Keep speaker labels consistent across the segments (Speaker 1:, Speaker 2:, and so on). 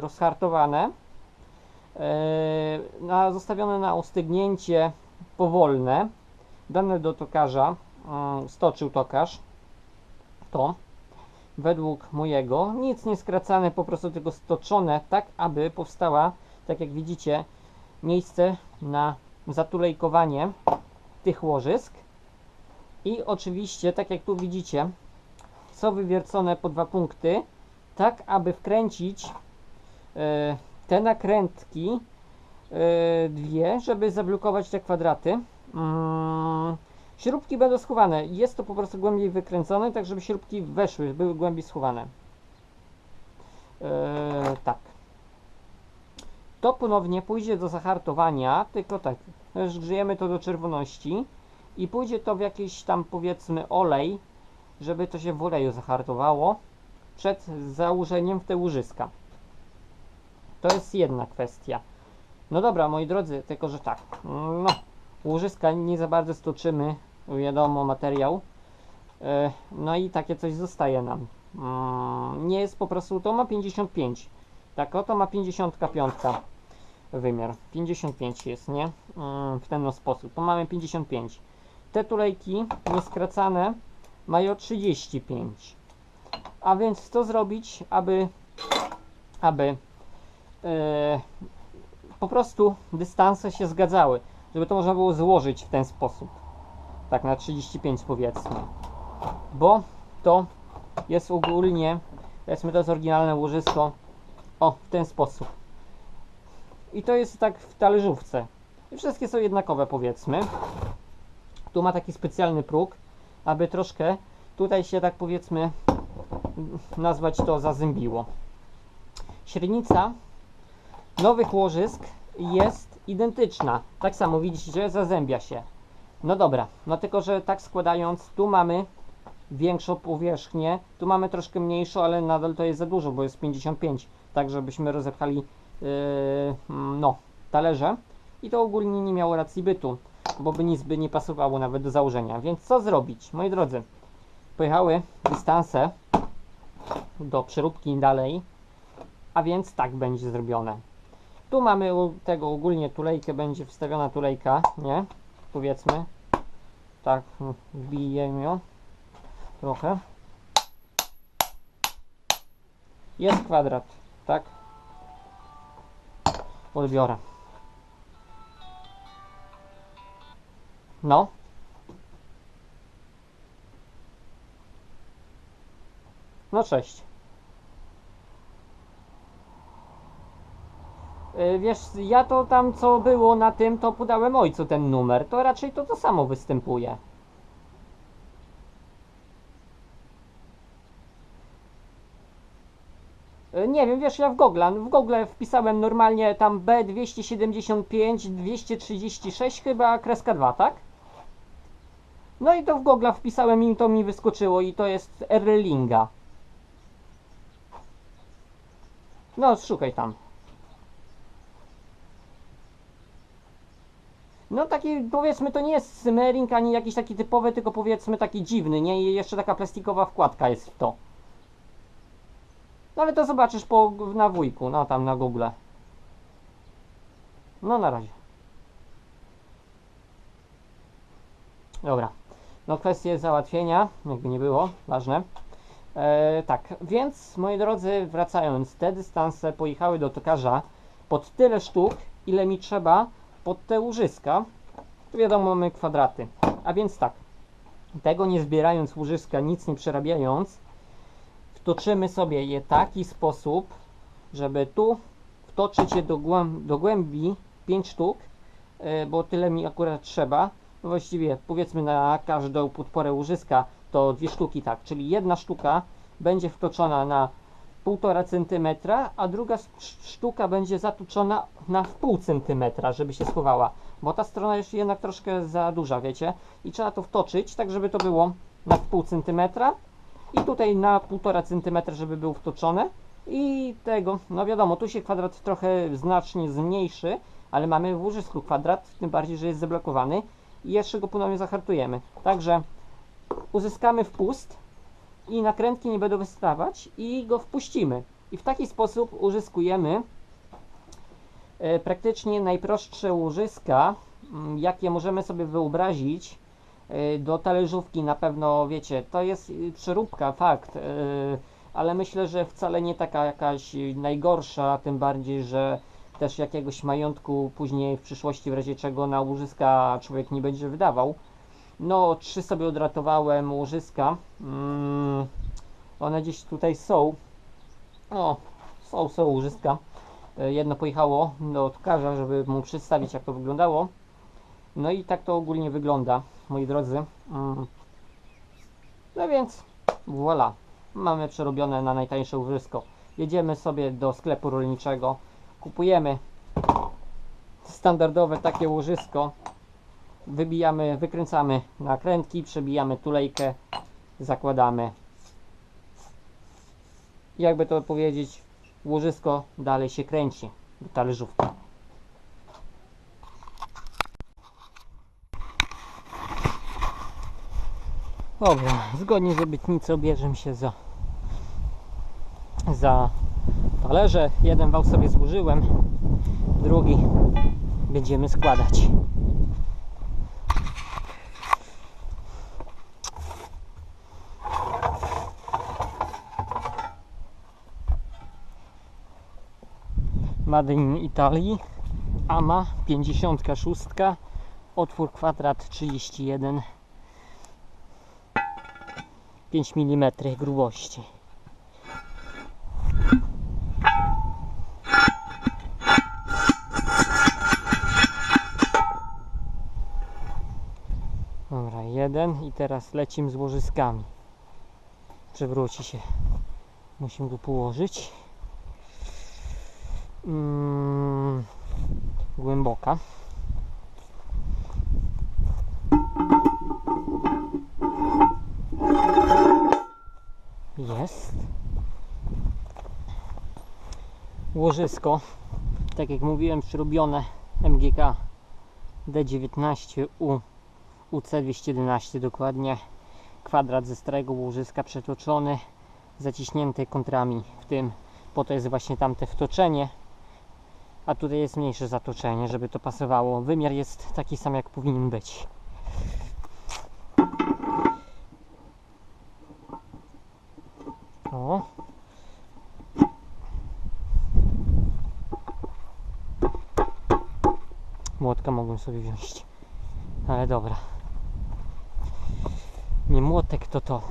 Speaker 1: rozhartowane, e, na, zostawione na ostygnięcie powolne, dane do tokarza, mm, stoczył tokarz. To według mojego, nic nie skracane, po prostu tylko stoczone tak, aby powstała, tak jak widzicie, miejsce na zatulejkowanie tych łożysk. I oczywiście, tak jak tu widzicie, są wywiercone po dwa punkty, tak aby wkręcić te nakrętki e, dwie, żeby zablokować te kwadraty. Mm, śrubki będą schowane. Jest to po prostu głębiej wykręcone, tak żeby śrubki weszły, były głębiej schowane. E, tak. To ponownie pójdzie do zahartowania, tylko tak, już grzejemy to do czerwoności i pójdzie to w jakiś tam powiedzmy olej, żeby to się w oleju zahartowało przed założeniem w te łożyska. To jest jedna kwestia. No dobra, moi drodzy, tylko że tak, no, łożyska nie za bardzo stoczymy, wiadomo, materiał. E, No i takie coś zostaje nam. Mm, Nie jest po prostu, to ma 55. Tak, oto ma 55 wymiar. 55 jest, nie? Mm, W ten no sposób. To mamy 55. Te tulejki nieskracane mają 35. A więc co zrobić, aby, aby po prostu dystanse się zgadzały, żeby to można było złożyć w ten sposób. Tak na 35 powiedzmy. Bo to jest ogólnie, powiedzmy to jest oryginalne łożysko, o w ten sposób. I to jest tak w talerzówce. I wszystkie są jednakowe powiedzmy. Tu ma taki specjalny próg, aby troszkę tutaj się tak powiedzmy nazwać to zazębiło. Średnica nowych łożysk jest identyczna. Tak samo widzicie, że zazębia się. No dobra, no tylko, że tak składając, tu mamy większą powierzchnię, tu mamy troszkę mniejszą, ale nadal to jest za dużo, bo jest 55, tak żebyśmy rozepchali yy, no, talerze i to ogólnie nie miało racji bytu, bo by nic by nie pasowało nawet do założenia. Więc co zrobić, moi drodzy? Pojechały dystanse do przeróbki dalej, a więc tak będzie zrobione. Tu mamy tego ogólnie tulejkę, będzie wstawiona tulejka, nie? Powiedzmy. Tak, wbijemy ją trochę. Jest kwadrat, tak? Odbiorę. No. No cześć. Wiesz, ja to tam co było na tym, to podałem ojcu ten numer. To raczej to to samo występuje. Y, Nie wiem, wiesz, ja w Google, w Google wpisałem normalnie tam B275, 236 chyba, kreska 2, tak? No i to w Google wpisałem i to mi wyskoczyło i to jest Erlinga. No, szukaj tam. No taki powiedzmy to nie jest Simmering ani jakiś taki typowy, tylko powiedzmy taki dziwny, nie? I jeszcze taka plastikowa wkładka jest w to. No ale to zobaczysz po, na wujku, no tam na Google. No na razie. Dobra. No kwestie załatwienia, jakby nie było, ważne. E, tak, więc moi drodzy, wracając, te dystanse pojechały do tokarza pod tyle sztuk, ile mi trzeba pod te łożyska. Tu wiadomo, mamy kwadraty. A więc tak, tego nie zbierając łożyska, nic nie przerabiając, wtoczymy sobie je taki sposób, żeby tu wtoczyć je do, głęb do głębi 5 sztuk, e, bo tyle mi akurat trzeba. No właściwie powiedzmy na każdą podporę łożyska to dwie sztuki tak, czyli jedna sztuka będzie wtoczona na 1,5 cm, a druga sz- sztuka będzie zatuczona na wpół centymetra, żeby się schowała, bo ta strona jest jednak troszkę za duża, wiecie, i trzeba to wtoczyć, tak żeby to było na wpół centymetra. I tutaj na 1,5 cm, żeby był wtoczone. I tego, no wiadomo, tu się kwadrat trochę znacznie zmniejszy, ale mamy w łożysku kwadrat, tym bardziej, że jest zablokowany i jeszcze go ponownie zahartujemy. Także uzyskamy wpust i nakrętki nie będą wystawać i go wpuścimy. I w taki sposób uzyskujemy e, praktycznie najprostsze łożyska, mm, jakie możemy sobie wyobrazić e, do talerzówki. Na pewno wiecie, to jest y, przeróbka, fakt, e, ale myślę, że wcale nie taka jakaś najgorsza, tym bardziej, że też jakiegoś majątku później w przyszłości, w razie czego na łożyska człowiek nie będzie wydawał. No, trzy sobie odratowałem łożyska. Mm, one gdzieś tutaj są. O, są, są łożyska. E, Jedno pojechało do tkarza, żeby mu przedstawić, jak to wyglądało. No i tak to ogólnie wygląda, moi drodzy. Mm. No więc, voilà. Mamy przerobione na najtańsze łożysko. Jedziemy sobie do sklepu rolniczego. Kupujemy standardowe takie łożysko. Wybijamy, wykręcamy nakrętki, przebijamy tulejkę, zakładamy. Jakby to powiedzieć, łożysko dalej się kręci do talerzówki. Dobra, zgodnie z obietnicą bierzemy się za za talerze. Jeden wał sobie złożyłem, drugi będziemy składać. Made in Italii AMA 56 otwór kwadrat 31 5 mm grubości Dobra, jeden i teraz lecimy z łożyskami. Przewróci się. Musimy go położyć. Mm, głęboka. Jest. Łożysko, tak jak mówiłem, przyrobione MGK D19U UC211 dokładnie. Kwadrat ze starego łożyska przetoczony, zaciśnięty kontrami, w tym po to jest właśnie tamte wtoczenie, a tutaj jest mniejsze zatoczenie, żeby to pasowało. Wymiar jest taki sam jak powinien być. O. Młotka mogłem sobie wziąć. Ale dobra. Nie młotek to to.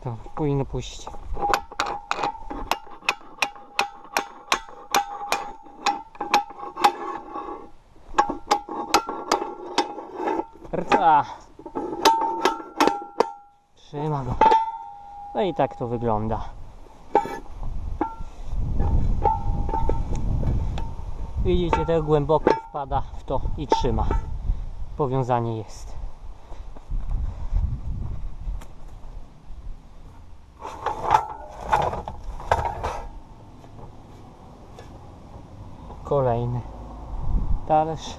Speaker 1: To powinno. Rca. Trzyma go. No i tak to wygląda. Widzicie, tak głęboko wpada w to i trzyma. Powiązanie jest. Talerz.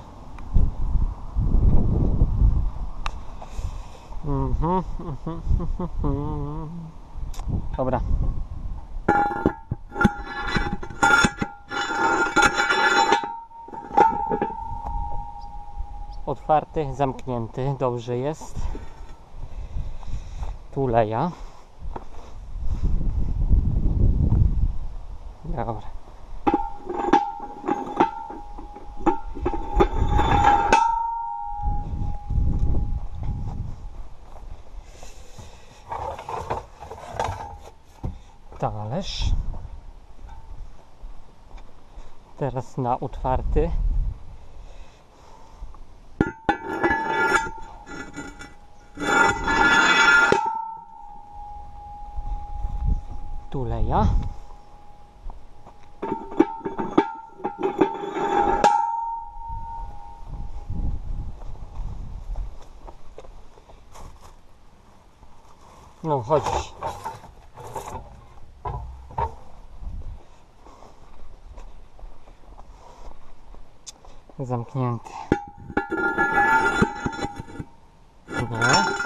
Speaker 1: Mhm, mhm, mhm. Dobra. Otwarty, zamknięty, dobrze jest. Tuleja. Dobra. Talerz. Teraz na otwarty. Tuleja. No chodź. zamknięty. Dobra.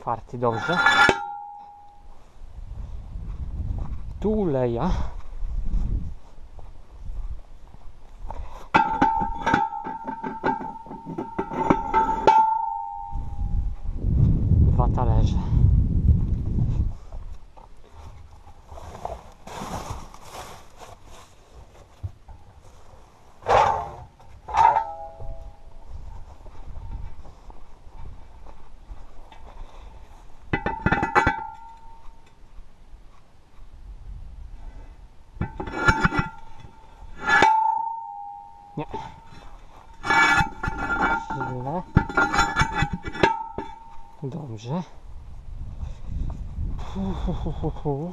Speaker 1: Otwarty, dobrze. Tuleja. Dwa Nie. Źle. Dobrze. Hu, hu, hu.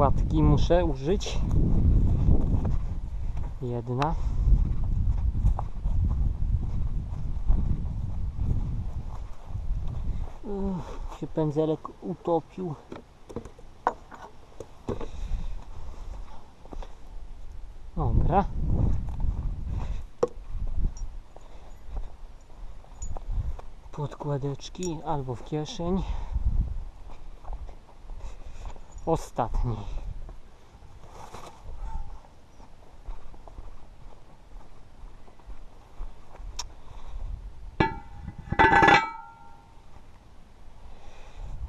Speaker 1: Podkładki muszę użyć. Jedna. Uff, się pędzelek utopił. Dobra. Podkładeczki albo w kieszeń. Ostatni.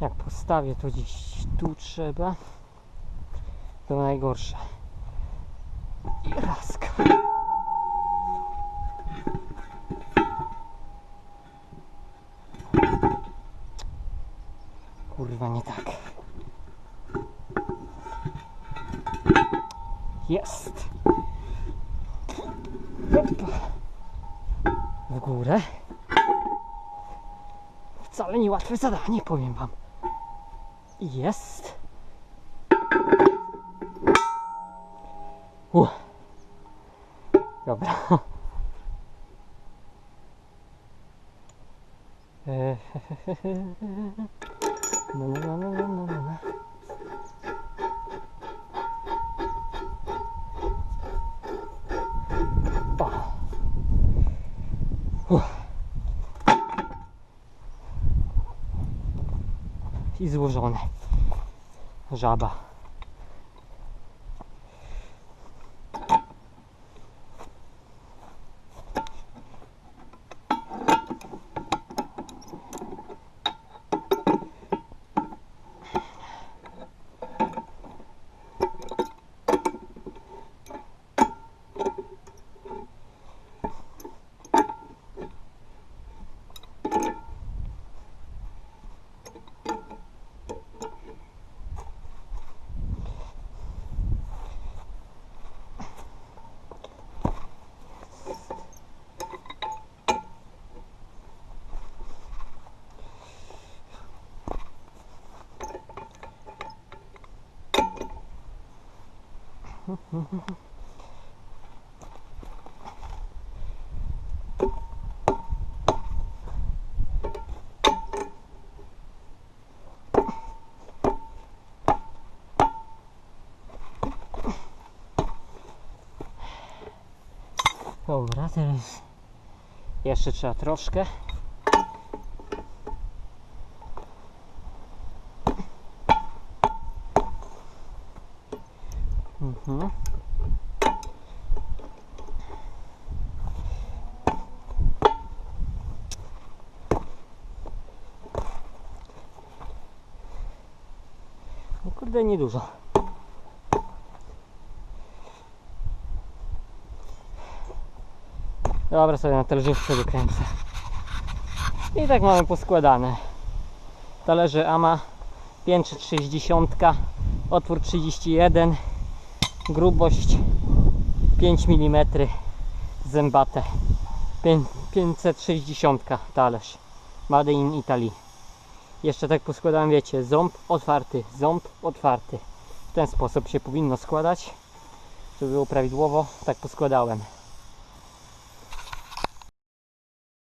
Speaker 1: Jak postawię to gdzieś tu trzeba, to najgorsze. I raska. Kurwa, nie tak. Niełatwe zadanie, powiem wam. Jest. Uff. Dobra. E, No, no, no, no, no, no, I złożone. Żaba. Dobra, teraz jeszcze trzeba troszkę. Niedużo. Dobra, sobie na talerzówce wykręcę. I tak mamy poskładane. Talerze AMA piętrze 60, otwór 31, grubość 5 mm, zębate. Pię- 560 talerz. Made in Italy. Jeszcze tak poskładałem, wiecie, ząb otwarty, ząb otwarty. W ten sposób się powinno składać, żeby było prawidłowo. Tak poskładałem.